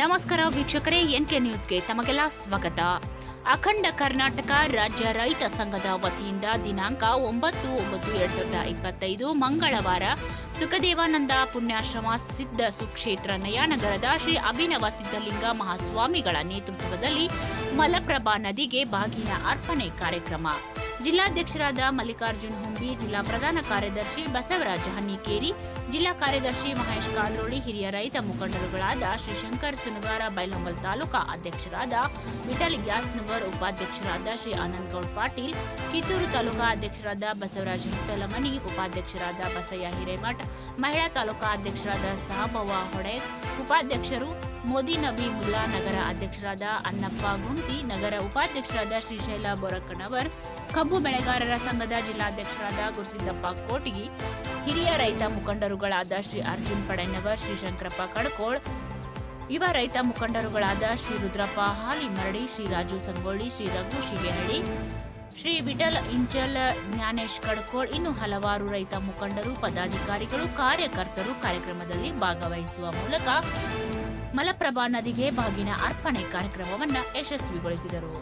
ನಮಸ್ಕಾರ ವೀಕ್ಷಕರೇ N K ನ್ಯೂಸ್ಗೆ ತಮಗೆಲ್ಲ ಸ್ವಾಗತ. ಅಖಂಡ ಕರ್ನಾಟಕ ರಾಜ್ಯ ರೈತ ಸಂಘದ ವತಿಯಿಂದ ದಿನಾಂಕ ಒಂಬತ್ತು ಒಂಬತ್ತು ಎರಡ್ ಸಾವಿರದ ಇಪ್ಪತ್ತೈದು ಮಂಗಳವಾರ ಸುಖದೇವಾನಂದ ಪುಣ್ಯಾಶ್ರಮ ಸಿದ್ಧ ಸುಕ್ಷೇತ್ರ ನಯಾನಗರದ ಶ್ರೀ ಅಭಿನವ ಸಿದ್ಧಲಿಂಗ ಮಹಾಸ್ವಾಮಿಗಳ ನೇತೃತ್ವದಲ್ಲಿ ಮಲಪ್ರಭಾ ನದಿಗೆ ಬಾಗಿನ ಅರ್ಪಣೆ ಕಾರ್ಯಕ್ರಮ. ಜಿಲ್ಲಾಧ್ಯಕ್ಷರಾದ ಮಲ್ಲಿಕಾರ್ಜುನ್ ಹುಂಬಿ, ಜಿಲ್ಲಾ ಪ್ರಧಾನ ಕಾರ್ಯದರ್ಶಿ ಬಸವರಾಜ ಹನ್ನಿಕೇರಿ, ಜಿಲ್ಲಾ ಕಾರ್ಯದರ್ಶಿ ಮಹೇಶ್ ಕಾಂದ್ರೋಳಿ, ಹಿರಿಯ ರೈತ ಮುಖಂಡರುಗಳಾದ ಶ್ರೀಶಂಕರ್ ಸುನಗಾರ ಬೈಲಹೊಂಗಲ್ ತಾಲೂಕಾ ಅಧ್ಯಕ್ಷರಾದ ವಿಠಲ್ ಗ್ಯಾಸ್ನವರ್ ಉಪಾಧ್ಯಕ್ಷರಾದ ಶ್ರೀ ಆನಂದ್ ಗೌಡ್ ಪಾಟೀಲ್, ಕಿತ್ತೂರು ತಾಲೂಕಾ ಅಧ್ಯಕ್ಷರಾದ ಬಸವರಾಜ ಹಿತ್ತಲಮನಿ, ಉಪಾಧ್ಯಕ್ಷರಾದ ಬಸಯ್ಯ ಹಿರೇಮಠ್, ಮಹಿಳಾ ತಾಲೂಕಾ ಅಧ್ಯಕ್ಷರಾದ ಸಹಬವ್ವ ಹೊಡೆ ಉಪಾಧ್ಯಕ್ಷರು ಮೋದಿ ನಬಿ ಮುಲ್ಲಾ ನಗರ ಅಧ್ಯಕ್ಷರಾದ ಅನ್ನಪ್ಪ ಗುಂತಿ ನಗರ ಉಪಾಧ್ಯಕ್ಷರಾದ ಶ್ರೀಶೈಲ ಬೊರಕನವರ್ ಕಬ್ಬು ಬೆಳೆಗಾರರ ಸಂಘದ ಜಿಲ್ಲಾಧ್ಯಕ್ಷರಾದ ಗುರುಸಿದ್ದಪ್ಪ ಕೋಟಗಿ, ಹಿರಿಯ ರೈತ ಮುಖಂಡರುಗಳಾದ ಶ್ರೀ ಅರ್ಜುನ್ ಪಡೈನವರ್ ಶ್ರೀ ಶಂಕರಪ್ಪ ಕಡ್ಕೋಳ್, ಯುವ ರೈತ ಮುಖಂಡರುಗಳಾದ ಶ್ರೀ ರುದ್ರಪ್ಪ ಹಾಲಿ ಮರಡಿ ಶ್ರೀ ರಾಜು ಸಂಗೊಳ್ಳಿ, ಶ್ರೀ ರಘು ಶಿಗೇಹಳ್ಳಿ ಶ್ರೀ ವಿಠಲ್ ಇಂಚಲ್ ಜ್ಞಾನೇಶ್ ಕಡ್ಕೋಳ್ ಇನ್ನು ಹಲವಾರು ರೈತ ಮುಖಂಡರು, ಪದಾಧಿಕಾರಿಗಳು, ಕಾರ್ಯಕರ್ತರು ಕಾರ್ಯಕ್ರಮದಲ್ಲಿ ಭಾಗವಹಿಸುವ ಮೂಲಕ ಮಲಪ್ರಭಾ ನದಿಗೆ ಬಾಗಿನ ಅರ್ಪಣೆ ಕಾರ್ಯಕ್ರಮವನ್ನು ಯಶಸ್ವಿಗೊಳಿಸಿದರು.